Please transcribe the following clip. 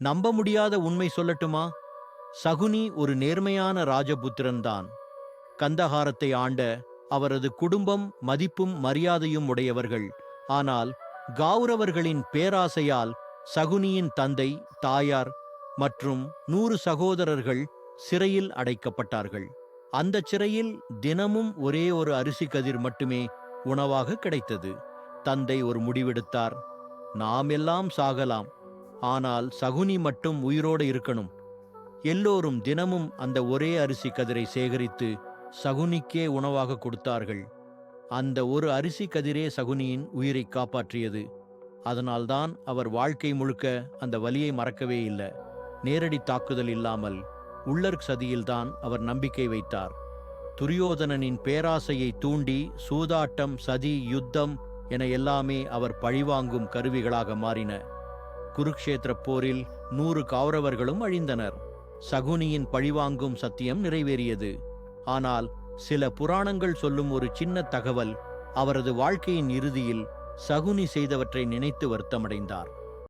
நம்ப முடியாத உண்மை சொல்லட்டுமா? சகுனி ஒரு நேர்மையான ராஜபுத்திரன்தான். கந்தஹாரத்தை ஆண்ட அவரது குடும்பம் மதிப்பும் மரியாதையும் உடையவர்கள். ஆனால் கௌரவர்களின் பேராசையால் சகுனியின் தந்தை தாயார் மற்றும் நூறு சகோதரர்கள் சிறையில் அடைக்கப்பட்டார்கள். அந்த சிறையில் தினமும் ஒரே ஒரு அரிசி கதிர் மட்டுமே உணவாக கிடைத்தது. தந்தை ஒரு முடிவெடுத்தார். நாம் எல்லாம் சாகலாம். ஆனால் சகுனி மட்டும் உயிரோடு இருக்கணும். எல்லோரும் தினமும் அந்த ஒரே அரிசி கதிரை சேகரித்து சகுனிக்கே உணவாக கொடுத்தார்கள். அந்த ஒரு அரிசி கதிரே சகுனியின் உயிரை காப்பாற்றியது. அதனால்தான் அவர் வாழ்க்கை முழுக்க அந்த வலியை மறக்கவே இல்லை. நேரடி தாக்குதல் இல்லாமல் உள்ளர் சதியில்தான் அவர் நம்பிக்கை வைத்தார். துரியோதனனின் பேராசையை தூண்டி சூதாட்டம் சதி யுத்தம் என எல்லாமே அவர் பழிவாங்கும் கருவிகளாக மாறின. குருக்ஷேத்திரப் போரில் நூறு கௌரவர்களும் அழிந்தனர். சகுனியின் பழிவாங்கும் சத்தியம் நிறைவேறியது. ஆனால் சில புராணங்கள் சொல்லும் ஒரு சின்ன தகவல் அவரது வாழ்க்கையின் இறுதியில் சகுனி செய்தவற்றை நினைத்து வருத்தமடைந்தார்.